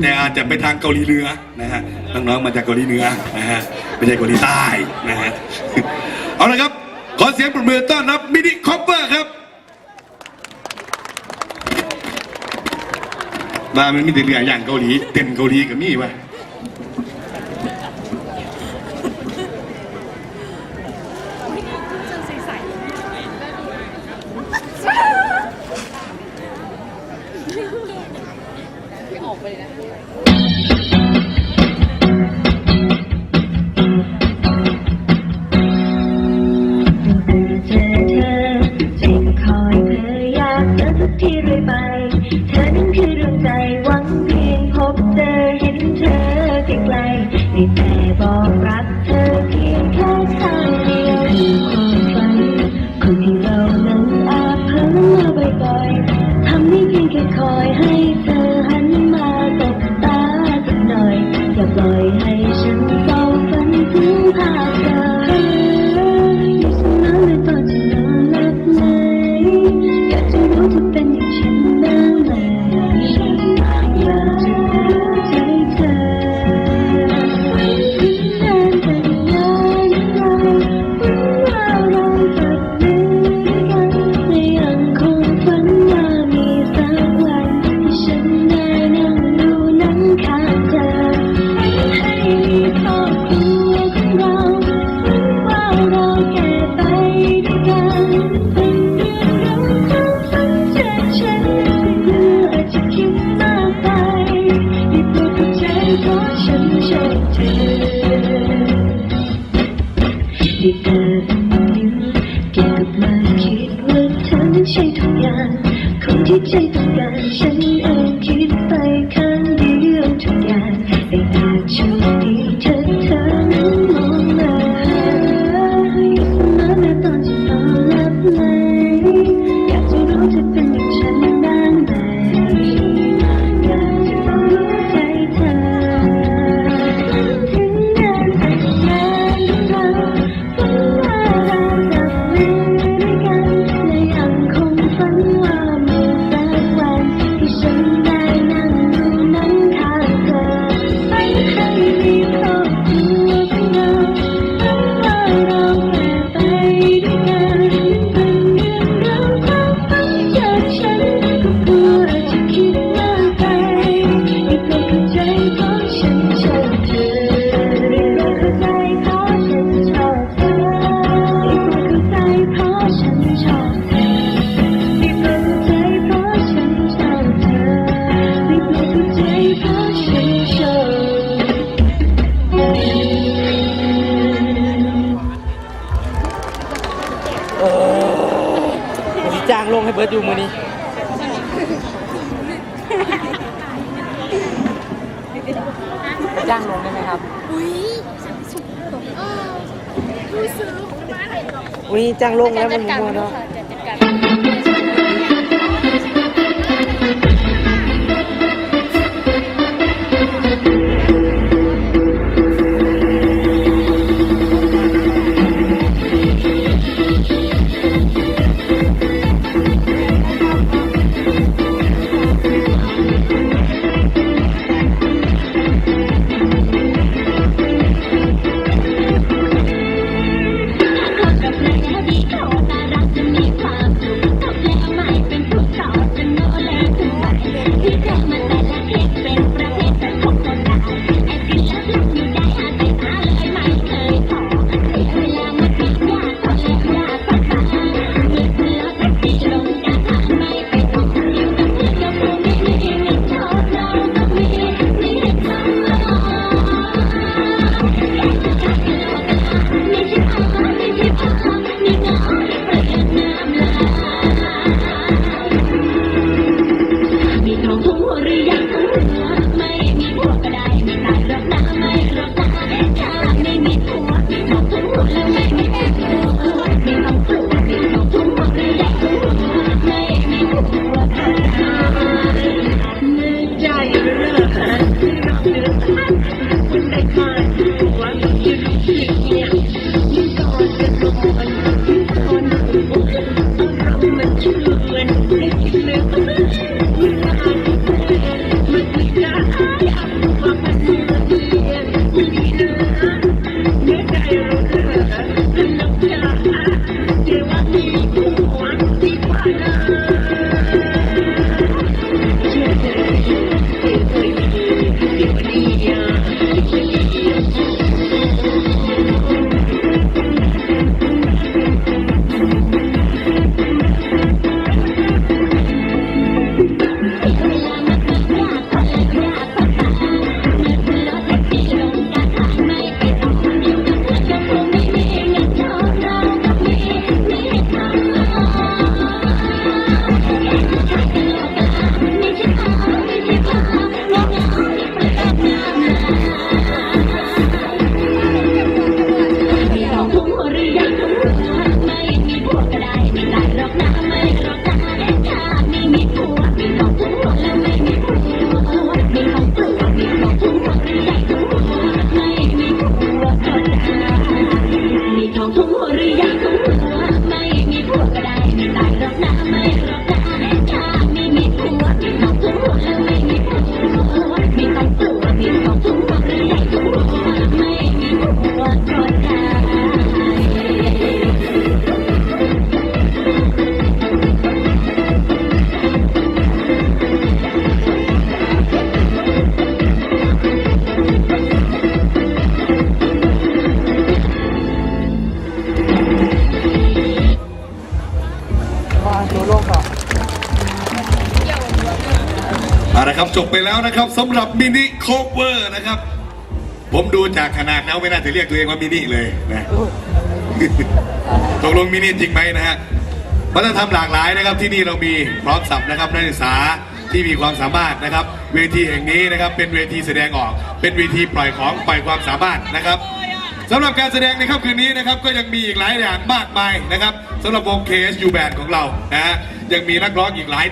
แต่อาจจะไปทางเกาหลีเหนือนะฮะน้องๆมาจากเกาหลีเหนือนะฮะไม่ใช่เกาหลีใต้นะฮะเอาละครับขอเสียงปรบมือต้อนรับมินิคอปเปอร์ครับว่ามันมีแต่เรืออย่างเกาหลีเต็นเกาหลีกับมี่วะ ออกไปเลยนะที่เรื่อยไป เธอนั้นคือดวงใจหวังเพียงพบเจอเห็นเธอไกลๆได้แต่บอกรักเธอเพียงแค่ครั้งเดียวความฝันคนที่เรานั้นอาจเพ้อมาบ่อยทำให้เพีงค่คอยให้ จ้างลงให้เบิร์ดอยู่มือนี้จ้างลงได้ไหมครับ อุ้ยอุ้ยจ้างลงแล้วมันมัวเนาะ Thank you. บไปแล้วนะครับสำหรับมินิโคเวอร์นะครับ ผมดูจากขนาดแล้วไม่น่าจะเรียกตัวเองว่ามินิเลยนะตกลงมินิจริงไหมนะฮะวัฒนธรรมหลากหลายนะครับที่นี่เรามีพร้อมสับนะครับนักศึกษาที่มีความสามารถนะครับ เวทีแห่งนี้นะครับเป็นเวทีแสดงออก เป็นเวทีปล่อยของปล่อยความสามารถนะครับสำหรับการแสดงในค่ำคืนนี้นะครับก็ยังมีอีกหลายอย่างมากมายนะครับสำหรับวง KSU Band ของเรานะฮะยังมีนักร้องอีกหลาย